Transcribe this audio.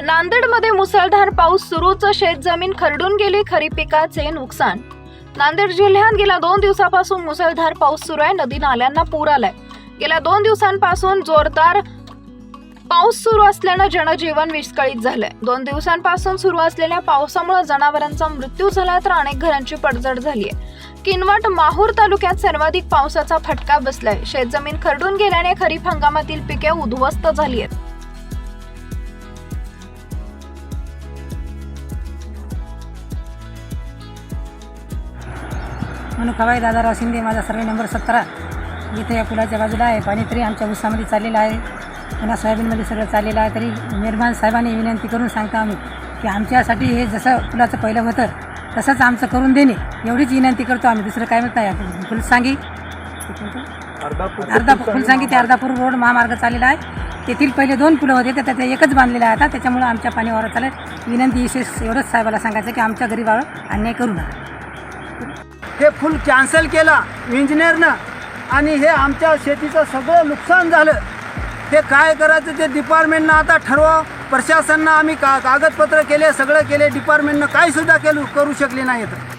नांदेडमध्ये मुसळधार पाऊस सुरूच शेतजमीन खरडून गेली खरीप पिकाचे नुकसान. नांदेड जिल्ह्यात गेल्या दोन दिवसापासून मुसळधार पाऊस सुरू आहे नदी नाल्यांना पूर आलाय. गेल्या दोन दिवसांपासून जोरदार पाऊस सुरू असल्यानं जनजीवन विस्कळीत झालंय. दोन दिवसांपासून सुरू असलेल्या पावसामुळे जनावरांचा मृत्यू झाला तर अनेक घरांची पडझड झाली आहे किनवट माहूर तालुक्यात सर्वाधिक पावसाचा फटका बसलाय. शेतजमीन खरडून गेल्याने खरीप हंगामातील पिके उद्ध्वस्त झाली आहेत म्हणून खवाई दादाराव शिंदे माझा सर्वे नंबर सतरा. इथे या पुलाच्या बाजूला आहे. पाणी तरी आमच्या उसामध्ये चाललेलं आहे. पुन्हा सोयाबीनमध्ये सगळं चाललेलं आहे. तरी निर्माण साहेबांनी विनंती करून सांगतो आम्ही की आमच्यासाठी हे जसं पुलाचं पहिलं होतं तसंच आमचं करून देणे. एवढीच विनंती करतो आम्ही. दुसरं काय म्हणत नाही. फुलसांगी अर्धा फुलसांगी ते अर्धापूर रोड महामार्ग चाललेला आहे. तेथील पहिले दोन पुलं होते. तर त्यात एकच बांधलेलं आहे आता. त्याच्यामुळं आमच्या पाणी वाढत चालेल विनंती विशेष एवढंच साहेबाला सांगायचं की आमच्या गरीबावर अन्याय करू नका. हे फुल कॅन्सल केला इंजिनियरनं आणि हे आमच्या शेतीचं सगळं नुकसान झालं. ते काय करायचं ते डिपार्टमेंटनं आता ठरवा. प्रशासनानं आम्ही का कागदपत्र केले सगळं केले डिपार्टमेंटनं काहीसुद्धा केलं करू शकले नाहीत.